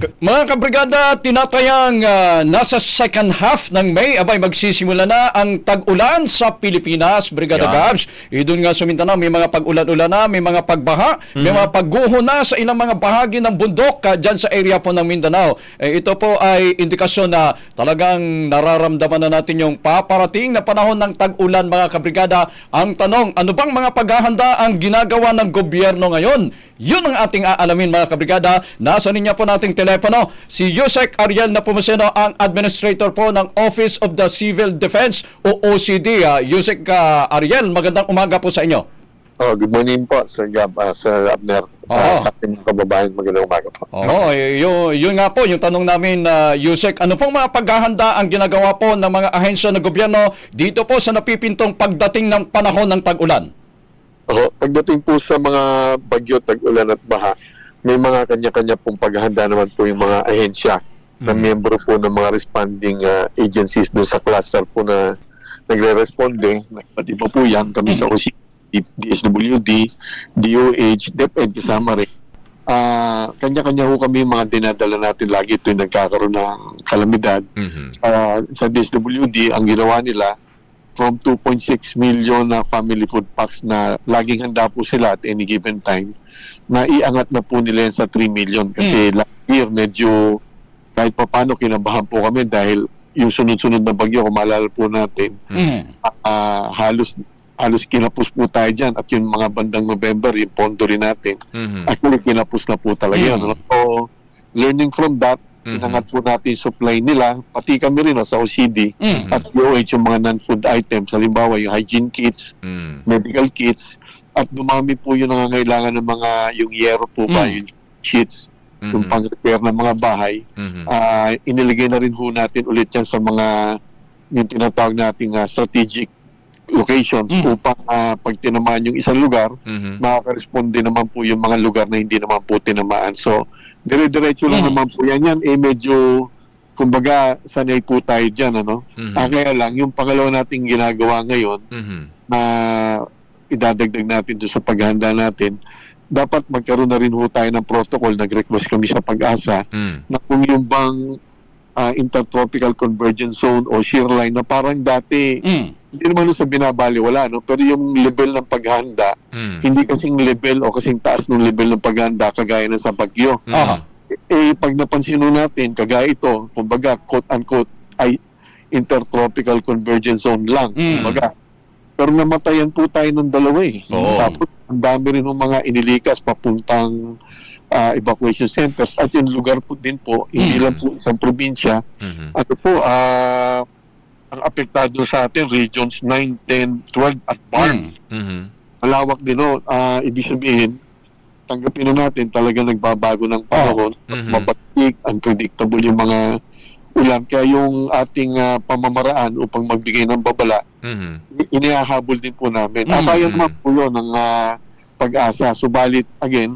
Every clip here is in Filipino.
go, Mga kabrigada, tinatayang ah, nasa second half ng May, abay magsisimula na ang tag-ulan sa Pilipinas, Brigada Yan. Gabs. Eh, doon nga sa Mindanao, may mga pag-ulan-ulan na, may mga pagbaha, may mga pagguho na sa ilang mga bahagi ng bundok uh, dyan sa area po ng Mindanao. Eh, ito po ay indikasyon na talagang nararamdaman na natin yung paparating na panahon ng tag-ulan, mga kabrigada. Ang tanong, ano bang mga paghahanda ang ginagawa ng gobyerno ngayon? Yun ang ating aalamin mga kabrigada. Nasa ninya po nating telepono si Yusek Ariel Napumaseno, ang administrator po ng Office of the Civil Defense o OCD. Uh, Yusek ah, Ariel, magandang umaga po sa inyo. Oh, good morning po, Sir Gab, uh, Sir Abner. Oo. Uh, sa ating mga kababayan, magandang umaga po. Oo, yun, yun nga po, yung tanong namin, uh, Yusek, ano pong mga paghahanda ang ginagawa po ng mga ahensya ng gobyerno dito po sa napipintong pagdating ng panahon ng tag-ulan? Oo, pagdating po sa mga bagyo, tag-ulan at baha, may mga kanya-kanya pong paghahanda naman po yung mga ahensya na miyembro po ng mga responding uh, agencies doon sa cluster po na nagre-responde. Pati po po yan, kami sa OC, DSWD, DOH, DepEd kasama rin. Ah, kanya-kanya ho kami mga dinadala natin lagi tuwing nagkakaroon ng kalamidad. Mhm. Ah, sa DSWD, ang ginawa nila, from 2.6 million na family food packs na laging handa po sila at any given time, na iangat na po nila yan sa 3 million. Kasi last year, medyo kahit pa paano kinabahan po kami dahil yung sunod-sunod na bagyo, kung maalala po natin, Mm. ah, halos halos kinapos po tayo dyan at yung mga bandang November, yung pondo rin natin, Mhm. actually kinapos na po talaga yun. Mm. ano? So, learning from that, Mhm. inangat po natin yung supply nila, pati kami rin no, sa OCD, Mm. at DOH yung mga non-food items, halimbawa yung hygiene kits, Mhm. medical kits, at dumami po yung nangangailangan ng mga, yung yero po ba, Mm. yung sheets, yung Mhm. pang-repair ng mga bahay, Mhm. ah inilagay na rin po natin ulit yan sa mga, yung tinatawag nating ah, strategic locations Mm. upang ah, pag tinamaan yung isang lugar, Mhm. makaka-responde naman po yung mga lugar na hindi naman po tinamaan. So, dire-diretso lang Mm. naman po yan. Yan, eh medyo, kumbaga, sanay po tayo dyan, ano? Mhm. Ah, kaya lang, yung pangalawa nating ginagawa ngayon Mhm. na idadagdag natin doon sa paghahanda natin, dapat magkaroon na rin ho tayo ng protocol. Nag-request kami sa pag-asa Mhm. na kung yung bang ah, intertropical convergence zone o shear line na parang dati, Mm. hindi naman sa binabali, wala, no? Pero yung level ng paghahanda, Mhm. hindi kasing level o kasing taas ng level ng paghahanda kagaya ng sa bagyo. Mhm. Aha. Eh, pag napansin natin, kagaya ito, kumbaga, quote-unquote, ay intertropical convergence zone lang. Mm. Kumbaga. Pero namatayan po tayo ng dalawa eh. Oo. Tapos, ang dami rin ng mga inilikas papuntang ah, evacuation centers at yung lugar po din po, hindi Mm. lang po isang probinsya. Mhm. Ano po, ah, ang apektado sa atin, regions 9, 10, 12 at Barn Mm. Mhm. malawak din o. Ah, ibig sabihin, tanggapin na natin talaga nagbabago ng panahon. Mhm. Mabatik, unpredictable yung mga ulan. Kaya yung ating ah, pamamaraan upang magbigay ng babala, Mhm. i- inihahabol din po namin. Mhm. Mm. Kaya naman po yun ng ah, pag-asa. Subalit, again,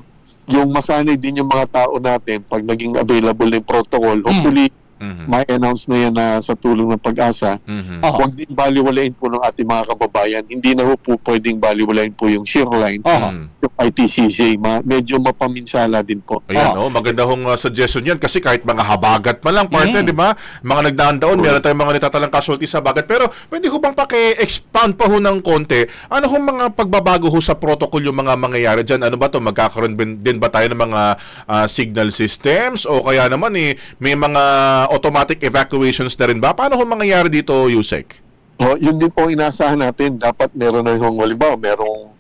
yung masanay din yung mga tao natin pag naging available ng protocol, hopefully, Mhm. may announce na yan na sa tulong ng pag-asa Mhm. Aha. Huwag din baliwalain po ng ating mga kababayan. Hindi na ho po pwedeng baliwalain po yung shear line. Mhm. yung ITCJ. Ma, medyo mapaminsala din po. Ayan, oh, maganda hong uh, suggestion yan kasi kahit mga habagat man lang, partner, Mm. di ba? Mga nagdaan taon, meron tayong mga natatalang casualty sa habagat. Pero pwede ko bang paki-expand pa ho ng konti? Ano hong mga pagbabago ho sa protocol yung mga mangyayari dyan? Ano ba to Magkakaroon din ba tayo ng mga uh, signal systems? O kaya naman eh, may mga automatic evacuations na rin ba? Paano ho mangyayari dito, Yusek? O, yun din po inaasahan natin. Dapat meron na yung halimbawa, merong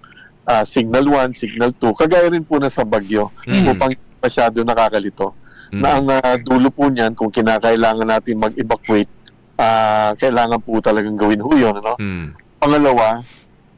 ah, signal 1, signal 2. Kagaya rin po na sa bagyo Mm. upang masyado nakakalito. Mhm. Na ang ah, dulo po niyan, kung kinakailangan natin mag-evacuate, ah, kailangan po talagang gawin ho yun. Ano? Mm. Pangalawa,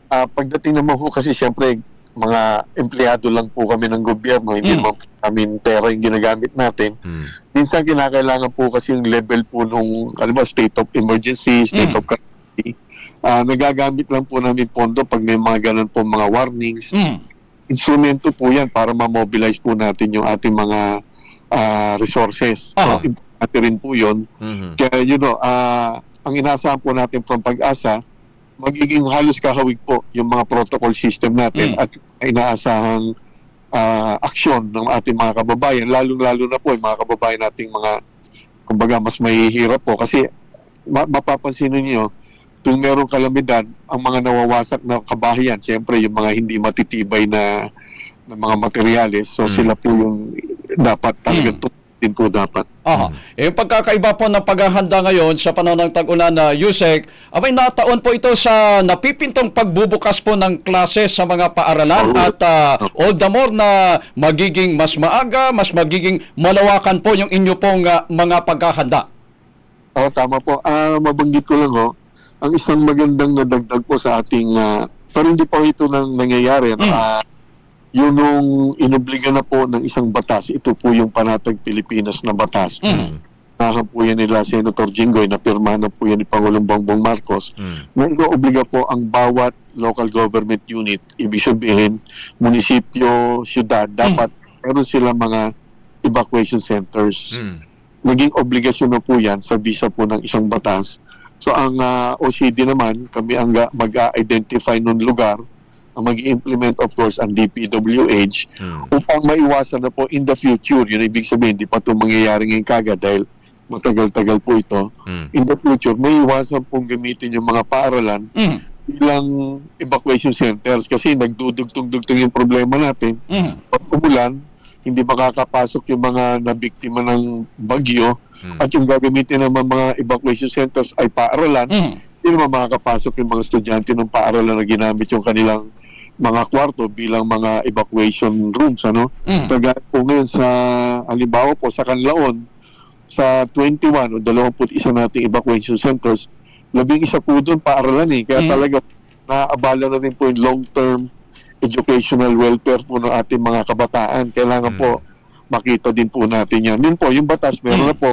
ah, pagdating naman ho kasi siyempre mga empleyado lang po kami ng gobyerno, hindi Mm. po namin pera yung ginagamit natin. Mm. Minsan kinakailangan po kasi yung level po nung mo, state of emergency, state Mm. of calamity. Ah, nagagamit lang po namin pondo pag may mga ganun po mga warnings. Mm. Instrumento po yan para ma-mobilize po natin yung ating mga ah, resources. Ah. So, importante rin po yun. Mhm. Kaya you know, ah, ang inaasahan po natin from pag-asa, magiging halos kahawig po yung mga protocol system natin Mm. at inaasahang ah, aksyon ng ating mga kababayan, lalong-lalo na po yung mga kababayan nating mga, kumbaga, mas mahihirap po. Kasi ma- mapapansin niyo kung merong kalamidad, ang mga nawawasak na kabahayan, siyempre yung mga hindi matitibay na, na mga materyales, so Mm. sila po yung dapat talagang Mm. Din po dapat. Aha. Eh, Yung pagkakaiba po ng paghahanda ngayon sa panahon ng tag-ulan na Yusek, abay nataon po ito sa napipintong pagbubukas po ng klase sa mga paaralan Oo. at ah, all the more na magiging mas maaga, mas magiging malawakan po yung inyo pong ah, mga paghahanda. Oo, tama po. Ah, mabanggit ko lang ho, ang isang magandang nadagdag po sa ating, ah, pero hindi pa ito nang nangyayari. Mm. Ah, yun nung inobliga na po ng isang batas, ito po yung Panatag Pilipinas na batas. Mm. Nahan po yan nila Senator Jinggoy, na pirma na po yan ni Pangulong Bongbong Marcos, Mm. na ino-obliga po ang bawat local government unit, ibig sabihin, munisipyo, syudad, dapat meron sila mga evacuation centers Mm. naging obligasyon na po yan sa visa po ng isang batas. So ang ah, OCD naman, kami ang ga- mag-identify ng lugar, mag-implement of course ang DPWH Mm. upang maiwasan na po in the future, yun ibig sabihin, di pa ito mangyayari ngayon kagad dahil matagal-tagal po ito. Mm. In the future, may iwasan pong gamitin yung mga paaralan Mm. bilang evacuation centers kasi nagdudugtong-dugtong yung problema natin Mm. pag umulan, hindi makakapasok yung mga nabiktima ng bagyo Mm. at yung gagamitin ng mga evacuation centers ay paaralan, Mm. hindi naman makakapasok yung mga estudyante ng paaralan na ginamit yung kanilang mga kwarto bilang mga evacuation rooms. Ano? Mm. Kagaya po ngayon sa, halimbawa po sa Canlaon, sa 21 o 21 nating evacuation centers, labing isa po doon paaralan eh. Kaya Mm. talaga naabala na din po yung long-term educational welfare po ng ating mga kabataan. Kailangan Mm. po makita din po natin yan. Yun po, yung batas meron Mm. na po.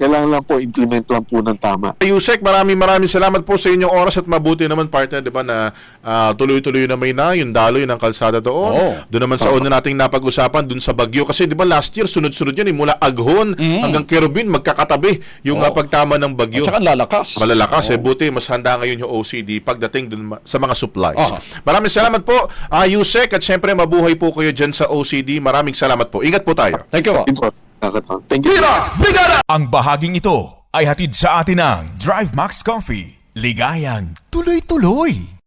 Kailangan lang po implement lang po ng tama. Yusek, maraming maraming salamat po sa inyong oras at mabuti naman partner, 'di ba, na ah, tuloy-tuloy na may na yung daloy ng kalsada doon. Oo. Doon naman sa una nating napag-usapan doon sa Bagyo kasi 'di ba last year sunod-sunod 'yan eh, mula Aghon Mm. hanggang Kerubin magkakatabi yung Oo. ah, pagtama ng bagyo. At saka lalakas. Malalakas Oo. eh buti mas handa ngayon yung OCD pagdating dun ma- sa mga supplies. Oo. Maraming salamat po ah, Yusek at syempre mabuhay po kayo diyan sa OCD. Maraming salamat po. Ingat po tayo. Thank you po. Nakakataon. Thank you. Ang bahaging ito ay hatid sa atin ng Drive Max Coffee. Ligayang tuloy-tuloy.